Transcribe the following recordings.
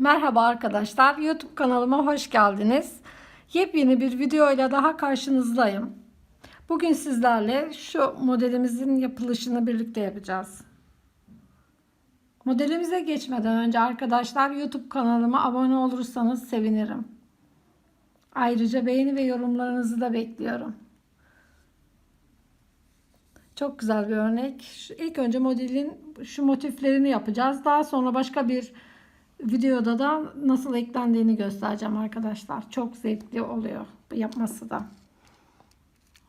Merhaba arkadaşlar, YouTube kanalıma hoş geldiniz. Yepyeni bir videoyla daha karşınızdayım. Bugün sizlerle şu modelimizin yapılışını birlikte yapacağız. Modelimize geçmeden önce arkadaşlar YouTube kanalıma abone olursanız sevinirim. Ayrıca beğeni ve yorumlarınızı da bekliyorum. Çok güzel bir örnek. İlk önce modelin şu motiflerini yapacağız. Daha sonra başka bir videoda da nasıl eklendiğini göstereceğim arkadaşlar. Çok zevkli oluyor yapması da.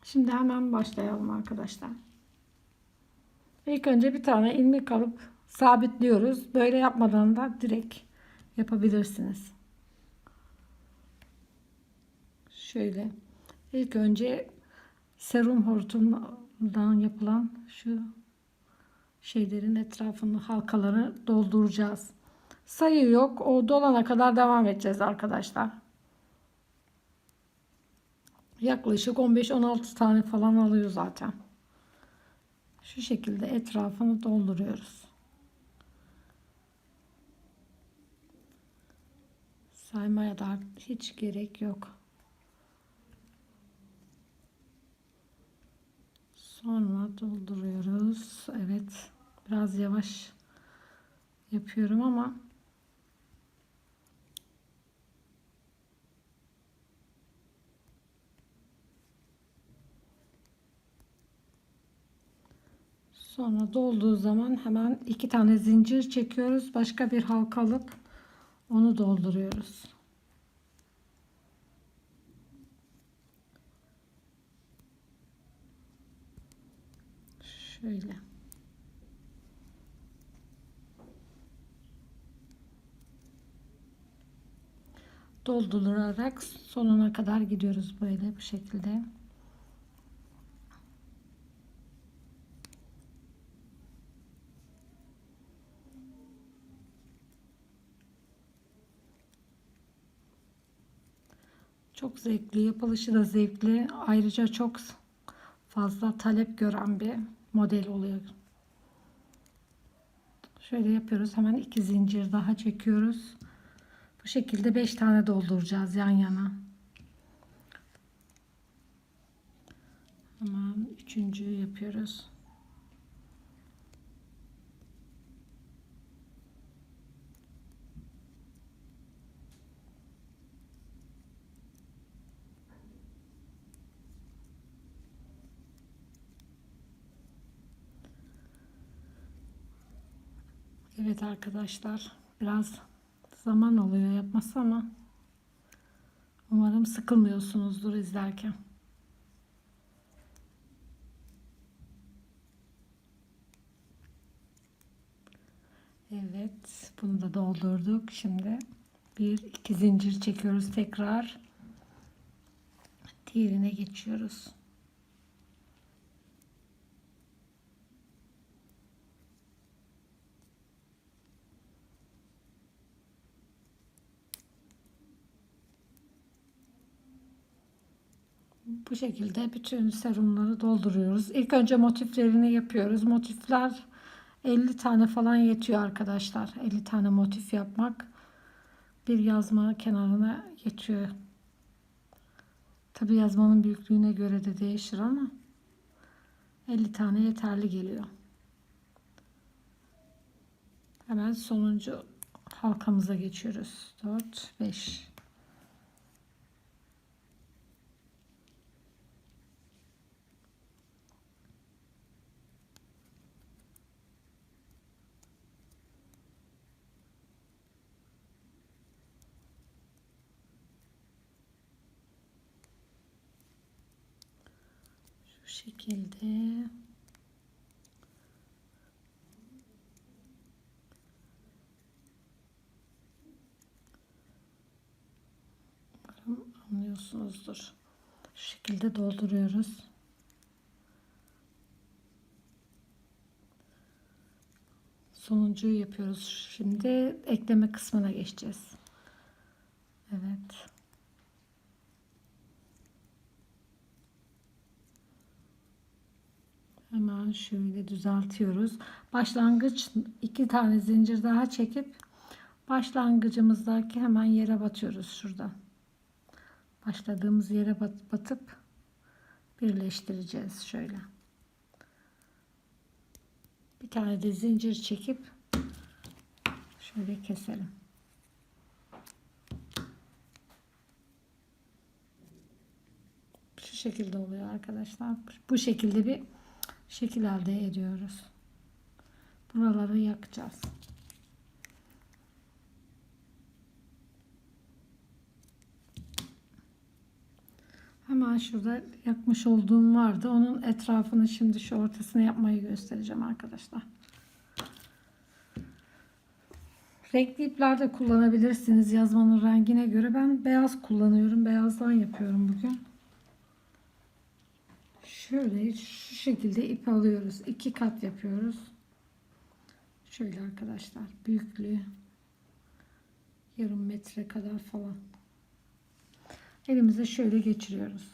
Şimdi hemen başlayalım arkadaşlar. İlk önce bir tane ilmek alıp sabitliyoruz. Böyle yapmadan da direkt yapabilirsiniz. Şöyle. İlk önce serum hortumundan yapılan şu şeylerin etrafını halkaları dolduracağız. Sayı yok. O dolana kadar devam edeceğiz arkadaşlar. Yaklaşık 15-16 tane falan alıyor zaten. Şu şekilde etrafını dolduruyoruz. Saymaya da hiç gerek yok. Sonra dolduruyoruz. Evet. Biraz yavaş yapıyorum ama Sonra dolduğu zaman hemen iki tane zincir çekiyoruz. Başka bir halka alıp onu dolduruyoruz. Şöyle. Doldurarak sonuna kadar gidiyoruz böyle bu şekilde. Çok zevkli, yapılışı da zevkli. Ayrıca çok fazla talep gören bir model oluyor. Şöyle yapıyoruz. Hemen iki zincir daha çekiyoruz. Bu şekilde 5 tane dolduracağız yan yana. Hemen üçüncüyü yapıyoruz. Evet arkadaşlar biraz zaman oluyor yapması ama umarım sıkılmıyorsunuzdur izlerken. Evet bunu da doldurduk. Şimdi bir iki zincir çekiyoruz tekrar. Diğerine geçiyoruz. Bu şekilde bütün serumları dolduruyoruz. İlk önce motiflerini yapıyoruz. Motifler 50 tane falan yetiyor arkadaşlar. 50 tane motif yapmak bir yazma kenarına yetiyor. Tabi yazmanın büyüklüğüne göre de değişir ama 50 tane yeterli geliyor. Hemen sonuncu halkamıza geçiyoruz. 4 5 Şu şekilde Umarım anlıyorsunuzdur. Şu şekilde dolduruyoruz. Sonuncuyu yapıyoruz. Şimdi ekleme kısmına geçeceğiz. Evet. Hemen şöyle düzeltiyoruz. Başlangıç iki tane zincir daha çekip başlangıcımızdaki hemen yere batıyoruz şurada. Başladığımız yere bat- batıp birleştireceğiz şöyle. Bir tane de zincir çekip şöyle keselim. Şu şekilde oluyor arkadaşlar. Bu şekilde bir şekil elde ediyoruz. Buraları yakacağız. Hemen şurada yakmış olduğum vardı. Onun etrafını şimdi şu ortasına yapmayı göstereceğim arkadaşlar. Renkli ipler de kullanabilirsiniz yazmanın rengine göre. Ben beyaz kullanıyorum. Beyazdan yapıyorum bugün. Şöyle şu şekilde ip alıyoruz. iki kat yapıyoruz. Şöyle arkadaşlar. Büyüklüğü yarım metre kadar falan. Elimize şöyle geçiriyoruz.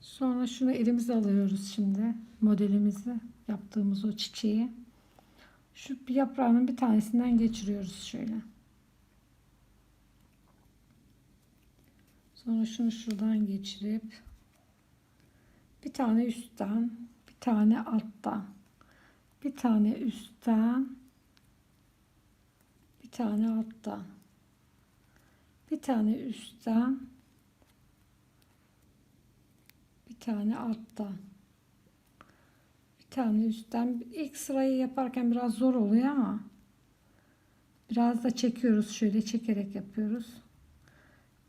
Sonra şunu elimize alıyoruz şimdi. Modelimizi yaptığımız o çiçeği. Şu bir yaprağının bir tanesinden geçiriyoruz şöyle. Sonra şunu şuradan geçirip bir tane üstten, bir tane alttan, bir tane üstten, bir tane alttan, bir tane üstten, bir tane alttan, bir tane üstten. İlk sırayı yaparken biraz zor oluyor ama biraz da çekiyoruz. Şöyle çekerek yapıyoruz.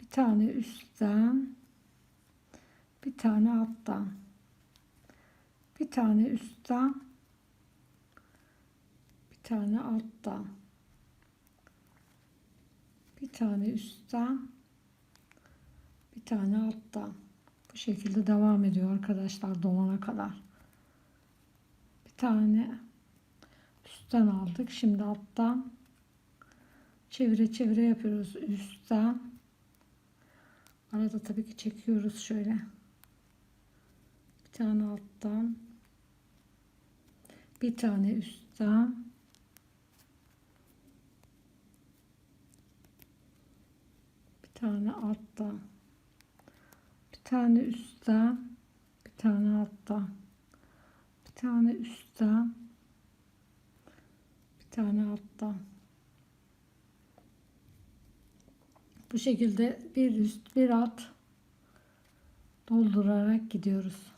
Bir tane üstten, bir tane alttan, bir tane üstten, bir tane alttan, bir tane üstten, bir tane alttan. Bu şekilde devam ediyor arkadaşlar dolana kadar. Bir tane üstten aldık. Şimdi alttan çevire çevire yapıyoruz. Üstten arada tabii ki çekiyoruz şöyle. Bir tane alttan bir tane üstten. Bir tane alttan. Bir tane üstten. Bir tane alttan. Bir tane üstten. Bir tane alttan. Bu şekilde bir üst bir alt doldurarak gidiyoruz.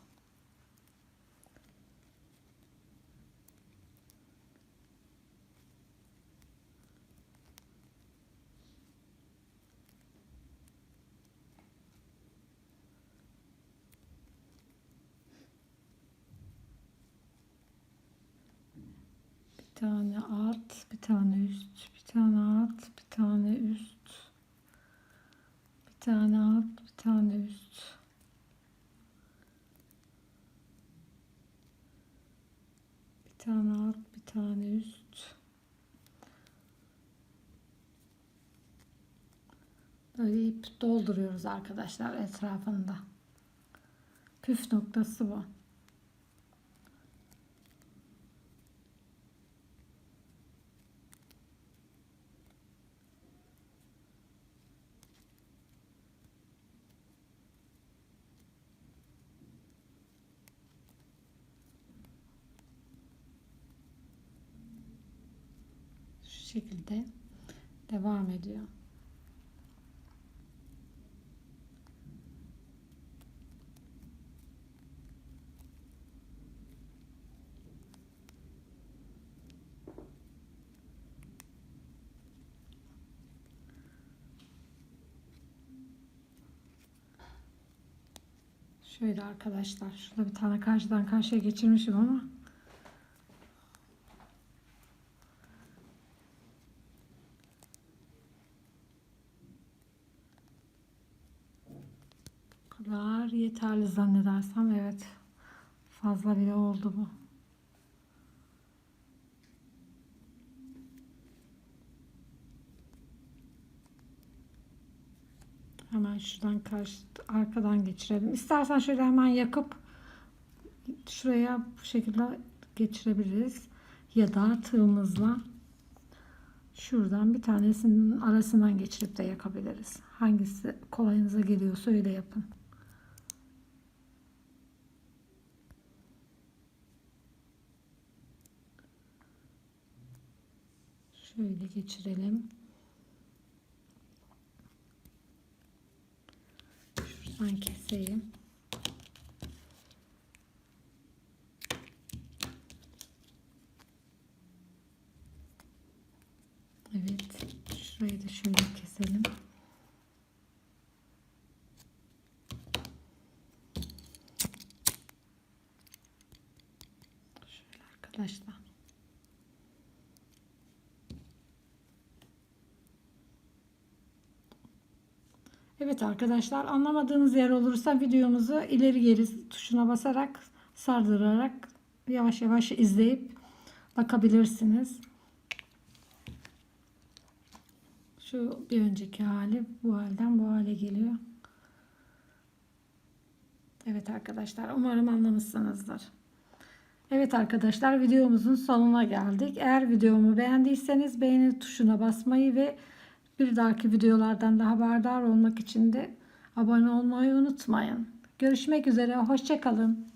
Tane alt, bir tane üst, bir tane alt, bir tane üst. Bir tane alt, bir tane üst. Bir tane alt, bir tane üst. Böyle ip dolduruyoruz arkadaşlar etrafında. Püf noktası bu. Şu şekilde devam ediyor. Şöyle arkadaşlar. Şurada bir tane karşıdan karşıya geçirmişim ama bu kadar yeterli zannedersem evet. Fazla bile oldu bu. Hemen şuradan karşı arkadan geçirelim. İstersen şöyle hemen yakıp şuraya bu şekilde geçirebiliriz. Ya da tığımızla şu şuradan bir tanesinin arasından geçirip de yakabiliriz. Hangisi kolayınıza geliyorsa öyle yapın. Şöyle geçirelim. Şuradan keseyim. Evet. Şurayı da şöyle keselim. Şöyle arkadaşlar. Evet arkadaşlar anlamadığınız yer olursa videomuzu ileri geri tuşuna basarak sardırarak yavaş yavaş izleyip bakabilirsiniz. Şu bir önceki hali bu halden bu hale geliyor. Evet arkadaşlar umarım anlamışsınızdır. Evet arkadaşlar videomuzun sonuna geldik. Eğer videomu beğendiyseniz beğeni tuşuna basmayı ve bir dahaki videolardan da haberdar olmak için de abone olmayı unutmayın. Görüşmek üzere. Hoşçakalın.